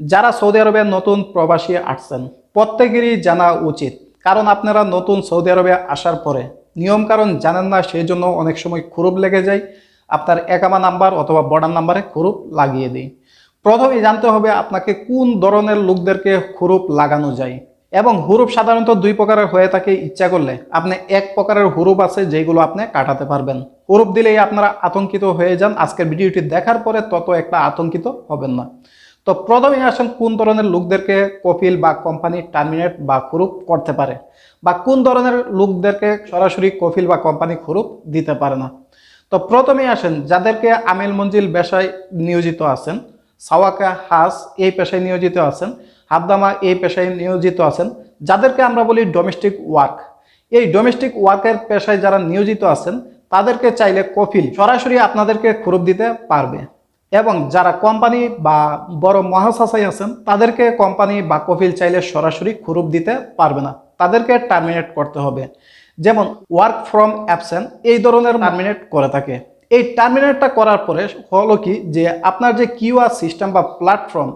যারা সৌদি আরবে নতুন প্রবাসী আসছেন, প্রত্যেকেরই জানা উচিত। কারণ আপনারা নতুন সৌদি আরবে আসার পরে নিয়ম কারণ জানেন না, সেই জন্য অনেক সময় খুরুপ লেগে যায়। আপনার একামা নাম্বার অথবা বর্ডার নাম্বারে খুরুপ লাগিয়ে দিই। প্রথমেই জানতে হবে আপনাকে কোন ধরনের লোকদেরকে খুরুপ লাগানো যায়। এবং হুরুপ সাধারণত দুই প্রকারের হয়ে থাকে। ইচ্ছা করলে আপনি এক প্রকারের হুরুপ আছে, যেগুলো আপনি কাটাতে পারবেন। হুরুপ দিলেই আপনারা আতঙ্কিত হয়ে যান। আজকের ভিডিওটি দেখার পরে তত একটা আতঙ্কিত হবেন না। তো প্রথমেই আসেন কোন ধরনের লোকদেরকে কপিল বা কোম্পানি টার্মিনেট বা খুরুপ করতে পারে? বা কোন ধরনের লোকদেরকে সরাসরি কফিল বা কোম্পানি খুরুপ দিতে পারে না? তো প্রথমেই আসেন যাদেরকে আমিল মঞ্জিল পেশায় নিয়োজিত আছেন, সাওয়াকা হাস এই পেশায় নিয়োজিত আছেন, হাবদামা এই পেশায় নিয়োজিত আছেন, যাদেরকে আমরা বলি ডোমেস্টিক ওয়ার্ক এই ডোমেস্টিক ওয়ার্কের পেশায় যারা নিয়োজিত আছেন, তাদেরকে চাইলে কফিল সরাসরি আপনাদেরকে খুরুপ দিতে পারবে। এবং যারা কোম্পানি বা বড় মহাশাসাই আছেন, তাদেরকে কোম্পানি বা কফিল চাইলে সরাসরি খুরুপ দিতে পারবে না। তাদেরকে টার্মিনেট করতে হবে। যেমন ওয়ার্ক ফ্রম অ্যাবসেন্ট এই ধরনের টার্মিনেট করে থাকে। এই টার্মিনেটটা করার পরে হলো কি যে, আপনার যে কিউআর সিস্টেম বা প্ল্যাটফর্ম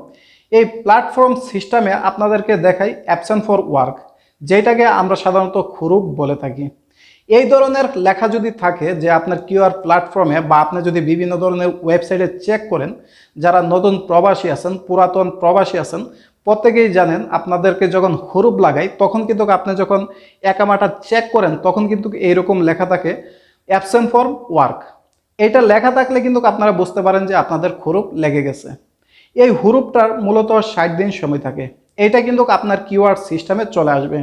এই প্ল্যাটফর্ম সিস্টেমে আপনাদেরকে দেখাই অ্যাবসেন্ট ফর ওয়ার্ক যেটাকে আমরা সাধারণত খুরুপ বলে থাকি। এই ধরনের লেখা যদি থাকে যে আপনার কিউআর প্ল্যাটফর্মে বা আপনি যদি বিভিন্ন ধরনের ওয়েবসাইটে চেক করেন, যারা নতুন প্রবাসী আছেন, পুরাতন প্রবাসী আছেন, প্রত্যেকেই জানেন আপনাদেরকে যখন হুরুপ লাগাই, তখন কিন্তু আপনি যখন একামাটা চেক করেন, তখন কিন্তু এইরকম লেখা থাকে, অ্যাবসেন্ট ফর ওয়ার্ক। এটা লেখা থাকলে কিন্তু আপনারা বুঝতে পারেন যে আপনাদের হুরুপ লেগে গেছে। এই হুরুপটার মূলত ষাট দিন সময় থাকে। এটা কিন্তু আপনার কিউআর সিস্টেমে চলে আসবে।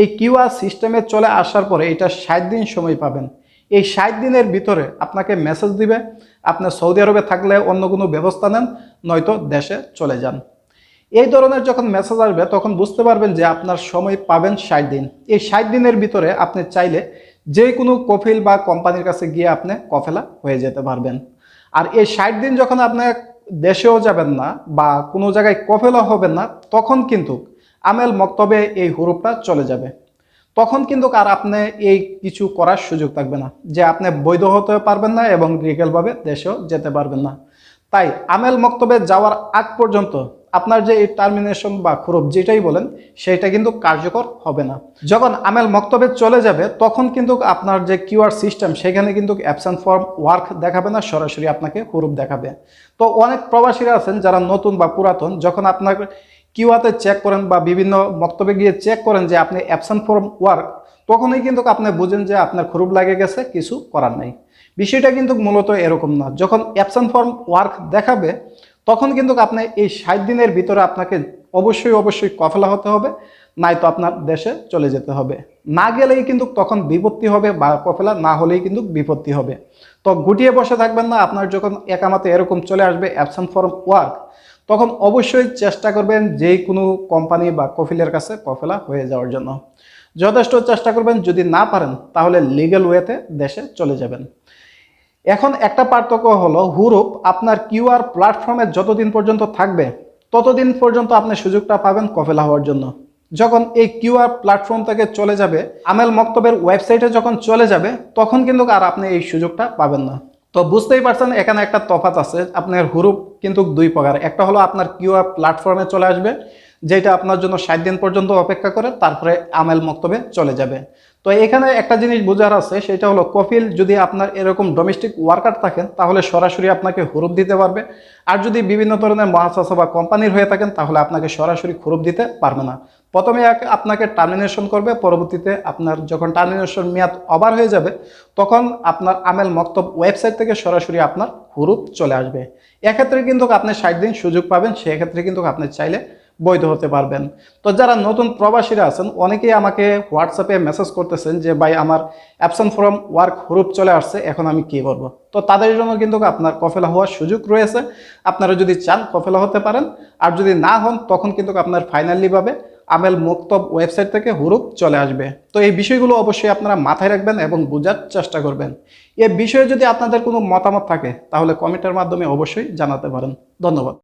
এই কিউআর সিস্টেমে চলে আসার পরে এটা ষাট দিন সময় পাবেন। এই ষাট দিনের ভিতরে আপনাকে মেসেজ দিবে আপনার সৌদি আরবে থাকলে অন্য কোনো ব্যবস্থা নেন, নয়তো দেশে চলে যান। এই ধরনের যখন মেসেজ আসবে, তখন বুঝতে পারবেন যে আপনার সময় পাবেন ষাট দিন। এই ষাট দিনের ভিতরে আপনি চাইলে যে কোনো কফিল বা কোম্পানির কাছে গিয়ে আপনি কফেলা হয়ে যেতে পারবেন। আর এই ষাট দিন যখন আপনি দেশেও যাবেন না বা কোনো জায়গায় কফেলা হবেন না, তখন কিন্তু আমেল মক্তবে এই হুরুপটা চলে যাবে। তখন কিন্তু আর আপনি এই কিছু করার সুযোগ থাকবে না, যে আপনি বৈধ হতে পারবেন না এবং লিগেলভাবে দেশেও যেতে পারবেন না। তাই আমেল মক্তবে যাওয়ার আগ পর্যন্ত আপনার যে টার্মিনেশন বা খুরুপ যেটাই বলেন, সেটা কিন্তু কার্যকর হবে না। যখন আমেল মক্তবে চলে যাবে, তখন কিন্তু আপনার যে কিউআর সিস্টেম, সেখানে কিন্তু অ্যাবসেন্ট ফর্ম ওয়ার্ক দেখাবে না, সরাসরি আপনাকে হুরুপ দেখাবে। তো অনেক প্রবাসীরা আছেন যারা নতুন বা পুরাতন, যখন আপনার কিউআতে চেক করেন বা বিভিন্ন বক্তব্যে গিয়ে চেক করেন যে আপনি অ্যাবসেন্ট ফর্ম ওয়ার্ক তখনই কিন্তু আপনি বুঝেন যে আপনার খুরুপ লাগে গেছে, কিছু করার নেই। বিষয়টা কিন্তু মূলত এরকম না। যখন অ্যাবসেন্ট ফর্ম ওয়ার্ক দেখাবে, তখন কিন্তু আপনি এই ষাট দিনের ভিতরে আপনাকে অবশ্যই অবশ্যই কফলা হতে হবে নাই তো আপনার দেশে চলে যেতে হবে। না গেলেই কিন্তু তখন বিপত্তি হবে বা কফেলা না হলেই কিন্তু বিপত্তি হবে। তো গুটিয়ে বসে থাকবেন না, আপনার যখন একামাতে এরকম চলে আসবে অ্যাবসেন্ট ফর্ম ওয়ার্ক তখন অবশ্যই চেষ্টা করবেন যে কোনো কোম্পানি বা কফিলের কাছে কফেলা হয়ে যাওয়ার জন্য। যথেষ্ট চেষ্টা করবেন, যদি না পারেন, তাহলে লিগেল ওয়েতে দেশে চলে যাবেন। এখন একটা পার্থক্য হলো, হুরুপ আপনার কিউআর প্ল্যাটফর্মে যতদিন পর্যন্ত থাকবে, ততদিন পর্যন্ত আপনি সুযোগটা পাবেন কফেলা হওয়ার জন্য। যখন এই কিউআর প্ল্যাটফর্ম থেকে চলে যাবে, আমেল মক্তবের ওয়েবসাইটে যখন চলে যাবে, তখন কিন্তু আর আপনি এই সুযোগটা পাবেন না। তো বুঝতেই পারছেন, এখানে একটা তফাত আছে। আপনার হুরুপ কিন্তু দুই প্রকার। একটা হলো আপনার কিউআর প্ল্যাটফর্মে চলে আসবে যেটা আপনার জন্য ষাট দিন পর্যন্ত অপেক্ষা করে, তারপরে আমেল মক্তবে চলে যাবে। তো এখানে একটা জিনিস বোঝার আছে, সেটা হলো কফিল যদি আপনার এরকম ডোমেস্টিক ওয়ার্কার থাকেন, তাহলে সরাসরি আপনাকে হুরুপ দিতে পারবে। আর যদি বিভিন্ন ধরনের মহাশাসা বা কোম্পানির হয়ে থাকেন, তাহলে আপনাকে সরাসরি হুরুপ দিতে পারবে না। প্রথমে আপনাকে টার্মিনেশন করবে, পরবর্তীতে আপনার যখন টার্মিনেশন মেয়াদ ওভার হয়ে যাবে, তখন আপনার আমেল মক্তব ওয়েবসাইট থেকে সরাসরি আপনার হুরুপ চলে আসবে। এক্ষেত্রে কিন্তু আপনি ষাট দিন সুযোগ পাবেন, সেক্ষেত্রে কিন্তু আপনি চাইলে বৈধ হতে পারবেন। তো যারা নতুন প্রবাসীরা আছেন, অনেকেই আমাকে হোয়াটসঅ্যাপে মেসেজ করতেছেন যে, ভাই, আমার অ্যাবসেন্ট ফ্রম ওয়ার্ক হুরুপ চলে আসছে, এখন আমি কি করব? তো তাদের জন্য কিন্তু আপনার কফেলা হওয়ার সুযোগ রয়েছে। আপনারা যদি চান, কফেলা হতে পারেন। আর যদি না হন, তখন কিন্তু আপনার ফাইনালিভাবে আমেল মুক্তব ওয়েবসাইট থেকে হুরুপ চলে আসবে। তো এই বিষয়গুলো অবশ্যই আপনারা মাথায় রাখবেন এবং বোঝার চেষ্টা করবেন। এ বিষয়ে যদি আপনাদের কোনো মতামত থাকে, তাহলে কমেন্টের মাধ্যমে অবশ্যই জানাতে পারেন। ধন্যবাদ।